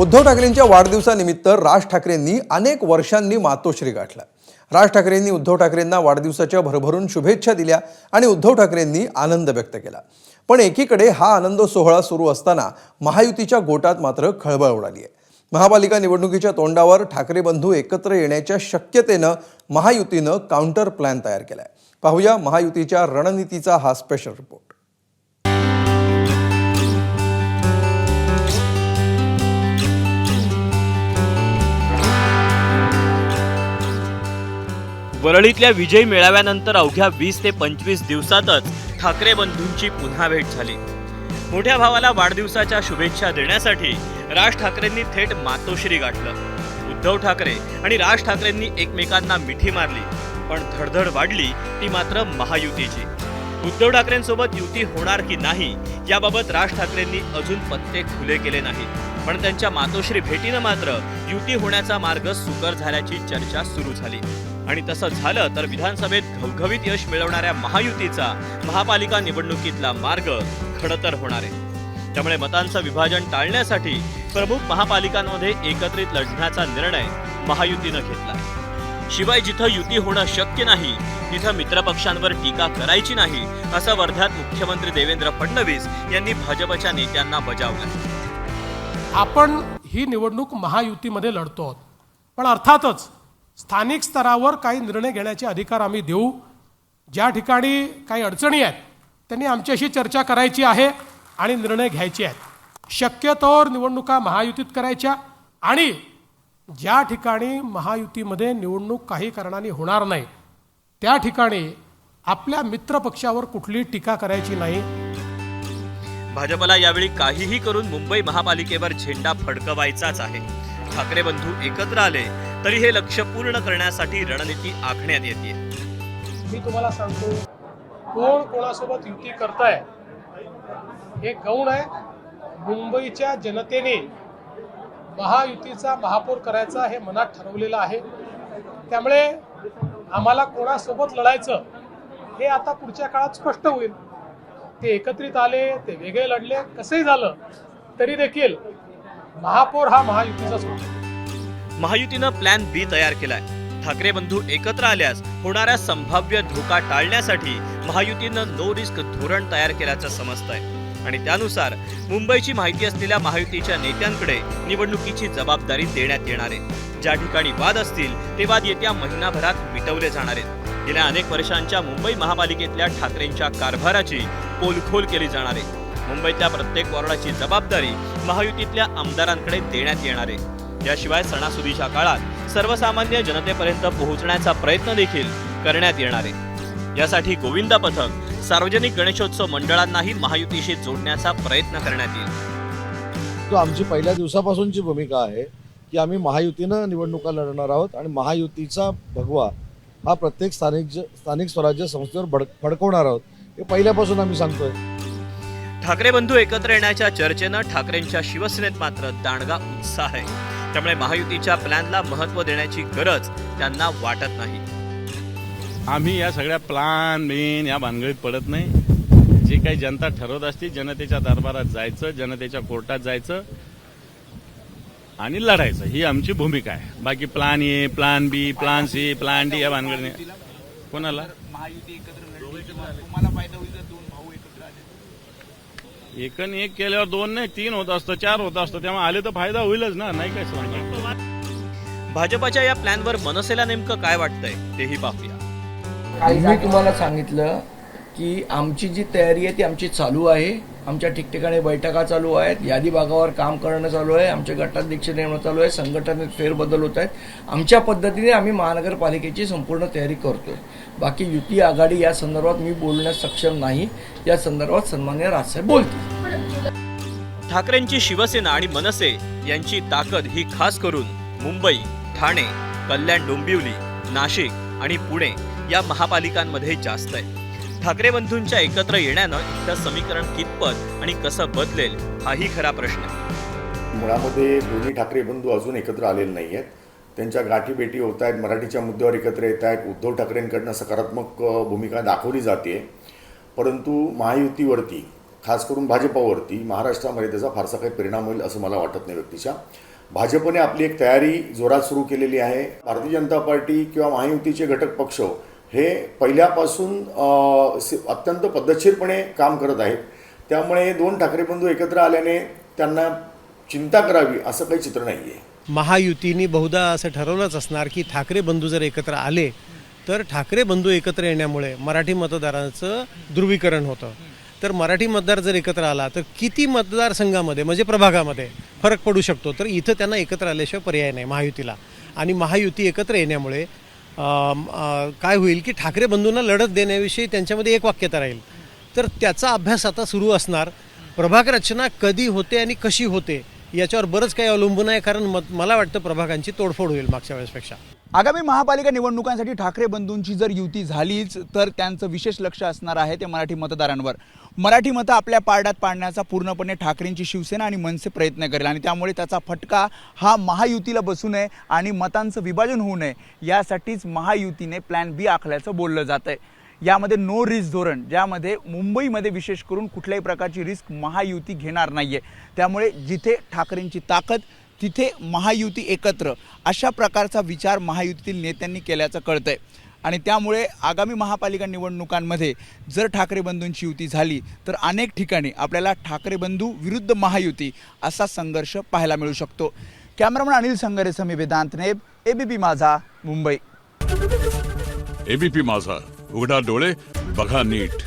उद्धव ठाकरेंच्या वाढदिवसानिमित्त राज ठाकरेंनी अनेक वर्षांनी मातोश्री गाठला. राज ठाकरेंनी उद्धव ठाकरेंना वाढदिवसाच्या भरभरून शुभेच्छा दिल्या आणि उद्धव ठाकरेंनी आनंद व्यक्त केला. पण एकीकडे हा आनंद सोहळा सुरू असताना महायुतीच्या गोटात मात्र खळबळ उडाली आहे महापालिका निवडणुकीच्या तोंडावर ठाकरे बंधू एकत्र येण्याच्या शक्यतेनं महायुतीनं काउंटर प्लॅन तयार केला आहे पाहूया महायुतीच्या रणनीतीचा हा स्पेशल रिपोर्ट वरळीतल्या विजय मेळाव्यानंतर अवघ्या वीस ते पंचवीस दिवसातच ठाकरे बंधूंची पुन्हा भेट झाली. मोठ्या भावाला वाढदिवसाच्या शुभेच्छा देण्यासाठी राज ठाकरेंनी थेट मातोश्री गाठलं. उद्धव ठाकरे आणि राज ठाकरेंनी एकमेकांना मिठी मारली पण धडधड वाढली ती मात्र महायुतीची. उद्धव ठाकरेंसोबत युती होणार की नाही याबाबत राज ठाकरेंनी अजून पत्ते खुले केले नाहीत. पण त्यांच्या मातोश्री भेटीनं मात्र युती होण्याचा मार्ग सुकर झाल्याची चर्चा सुरू झाली. आणि तसं झालं तर विधानसभेत घवघवीत यश मिळवणाऱ्या महायुतीचा महापालिका निवडणुकीतला मार्ग खडतर होणार आहे. त्यामुळे मतांचं विभाजन टाळण्यासाठी प्रमुख महापालिकांमध्ये एकत्रित लढण्याचा निर्णय महायुतीनं घेतला शिवाय जिथं युती होणं शक्य नाही तिथं मित्रपक्षांवर टीका करायची नाही असं वर्ध्यात मुख्यमंत्री देवेंद्र फडणवीस यांनी भाजपच्या नेत्यांना बजावलं आपण ही निवडणूक महायुतीमध्ये लढतो आहोत. पण अर्थातच स्थानिक स्तरावर काही निर्णय घेण्याचे अधिकार आम्ही देऊ. ज्या ठिकाणी काही अडचणी आहेत त्यांनी आमच्याशी चर्चा करायची आहे आणि निर्णय घ्यायचे आहेत. शक्यतोवर निवडणुका महायुतीत करायच्या आणि ज्या ठिकाणी महायुतीमध्ये निवडणूक काही कारणाने होणार नाही त्या ठिकाणी आपल्या मित्रपक्षावर कुठली टीका करायची नाही. भाजपला यावेळी काहीही करून मुंबई महापालिकेवर झेंडा फडकवायचाच आहे. ठाकरे बंधू एकत्र आले तरी हे लक्ष पूर्ण करण्यासाठी रणनीती आखण्यात येते. मी तुम्हाला सांगतो कोण कोणासोबत युती करताय हे गौण आहे. मुंबईच्या जनतेने महायुतीचा महापौर करायचा हे मनात ठरवलेलं आहे. त्यामुळे आम्हाला कोणासोबत लढायचं हे आता पुढच्या काळात स्पष्ट होईल. ते एकत्रित आले ते वेगळे लढले कसंही झालं तरी देखील महापौर हा महायुतीचाच होता. महायुतीनं प्लॅन बी तयार केलाय. ठाकरे बंधू एकत्र आल्यास होणाऱ्या संभाव्य धोका टाळण्यासाठी महायुतीनं नो रिस्क धोरण तयार केल्याचं समजतंय. आणि त्यानुसार मुंबईची माहिती असलेल्या महायुतीच्या नेत्यांकडे निवडणुकीची जबाबदारी देण्यात येणार आहे. ज्या ठिकाणी वाद असतील ते वाद येत्या महिनाभरात मिटवले जाणार आहेत. गेल्या अनेक वर्षांच्या मुंबई महापालिकेतल्या ठाकरेंच्या कारभाराची पोलखोल केली जाणार आहे. मुंबईतल्या प्रत्येक वॉर्डाची जबाबदारी महायुतीतल्या आमदारांकडे देण्यात येणार आहे. याशिवाय सणासुदीच्या काळात सर्वसामान्य जनतेपर्यंत पोहोचण्याचा प्रयत्न देखील करण्यात येणार आहे. यासाठी गोविंदा पथक सार्वजनिक गणेशोत्सव मंडळांनाही महायुतीशी जोडण्याचा प्रयत्न करण्यात येईल. तो आमची पहिल्या दिवसापासूनची भूमिका आहे की आम्ही महायुतीनं निवडणुका लढणार आहोत आणि महायुतीचा भगवा हा प्रत्येक स्थानिक स्थानिक स्वराज्य संस्थेवर भड फडकवणार आहोत. हे पहिल्यापासून आम्ही सांगतोय. ठाकरे बंधू एकत्र येण्याच्या चर्चेनं ठाकरेंच्या शिवसेनेत मात्र दांडगा उत्साह आहे. त्यामुळे महायुतीच्या प्लॅनला महत्त्व देण्याची गरज त्यांना वाटत नाही. आम्ही या सगळ्या प्लान बिन या भानगडीत पडत नाही. जे काही जनता ठरवत असते जनतेच्या दरबारात जायचं जनतेच्या कोर्टात जायचं आणि लढायचं. ही आमची भूमिका आहे. बाकी plan A plan B plan C plan D या भानगडीने. कोणाला? एकन एक केल्यावर दोन नाही तीन होत असतं चार होत असतं. तेव्हा आले तर फायदा होईलच ना नाही काय सांगणार भाजपाच्या या प्लॅनवर मनसेला नेमकं काय वाटतंय तेही पाहूया. मी तुम्हाला सांगितलं की आमची जी तयारी आहे ती आमची चालू आहे. आमच्या ठिकठिकाणी बैठका चालू आहेत यादी भागावर काम करणं चालू आहे आमच्या गटाध्यक्ष नेमणं चालू आहे संघटनेत फेरबदल होत आहेत. आमच्या पद्धतीने आम्ही महानगरपालिकेची संपूर्ण तयारी करतोय. बाकी युती आघाडी या संदर्भात मी बोलण्यास सक्षम नाही. या संदर्भात सन्मान्य राजसाहेब बोलतील. ठाकरेंची शिवसेना आणि मनसे यांची ताकद ही खास करून मुंबई ठाणे कल्याण डोंबिवली नाशिक आणि पुणे या महापालिकांमध्ये जास्त आहे. ठाकरे बंधूंच्या एकत्र येण्यानं इथलं समीकरण कितपत आणि कसं बदलेल हाही खरा प्रश्न आहे. मुळामध्ये दोन्ही ठाकरे बंधू अजून एकत्र आलेले नाही आहेत त्यांच्या गाठीभेटी होत आहेत मराठीच्या मुद्द्यावर एकत्र येत आहेत उद्धव ठाकरेंकडनं सकारात्मक भूमिका दाखवली जाते परंतु महायुतीवरती खास करून भाजपावरती महाराष्ट्रामध्ये त्याचा फारसा काही परिणाम होईल असं मला वाटत नाही व्यक्तीच्या. भाजपने आपली एक तयारी जोरात सुरू केलेली आहे. भारतीय जनता पार्टी किंवा महायुतीचे घटक पक्ष हे पहिल्यापासून अत्यंत पद्धतशीरपणे काम करत आहेत. त्यामुळे दोन ठाकरे बंधू एकत्र आल्याने त्यांना चिंता करावी असं काही चित्र नाही आहे महायुतीने बहुधा असं ठरवलंच असणार की ठाकरे बंधू जर एकत्र आले तर ठाकरे बंधू एकत्र येण्यामुळे मराठी मतदारांचं ध्रुवीकरण होतं. तर मराठी मतदार जर एकत्र आला तर किती मतदारसंघामध्ये म्हणजे प्रभागामध्ये फरक पडू शकतो? तर इथं त्यांना एकत्र आल्याशिवाय पर्याय नाही महायुतीला. आणि महायुती एकत्र येण्यामुळे काय होईल की ठाकरे बंधूंना लढत देण्याविषयी त्यांच्यामध्ये एक वाक्यता राहील. तर त्याचा अभ्यास आता सुरू असणार. प्रभाग रचना कधी होते आणि कशी होते याच्यावर बरंच काही अवलंबून आहे कारण मत मला वाटतं प्रभागांची तोडफोड होईल मागच्या वेळेसपेक्षा. आगामी महापालिका निवडणुकांसाठी ठाकरे बंधूंची जर युती झालीच तर त्यांचं विशेष लक्ष असणार आहे ते मराठी मतदारांवर. मराठी मतं आपल्या पारड्यात पाडण्याचा पूर्णपणे ठाकरेंची शिवसेना आणि मनसे प्रयत्न करेल आणि त्यामुळे त्याचा फटका हा महायुतीला बसू नये आणि मतांचं विभाजन होऊ नये यासाठीच महायुतीने प्लॅन बी आखल्याचं बोललं जात आहे यामध्ये नो रिस्क धोरण ज्यामध्ये मुंबईमध्ये विशेष करून कुठल्याही प्रकारची रिस्क महायुती घेणार नाही आहे त्यामुळे जिथे ठाकरेंची ताकद तिथे महायुती एकत्र अशा प्रकारचा विचार महायुतीतील नेत्यांनी केल्याचं कळतं आहे आणि त्यामुळे आगामी महापालिका निवडणुकांमध्ये जर ठाकरे बंधूंची युती झाली तर अनेक ठिकाणी आपल्याला ठाकरे बंधू विरुद्ध महायुती असा संघर्ष पाहायला मिळू शकतो. कॅमेरामन अनिल संगरे समी वेदांत नेब एबीपी माझा मुंबई. एबीपी माझा उघडा डोळे बघा नीट.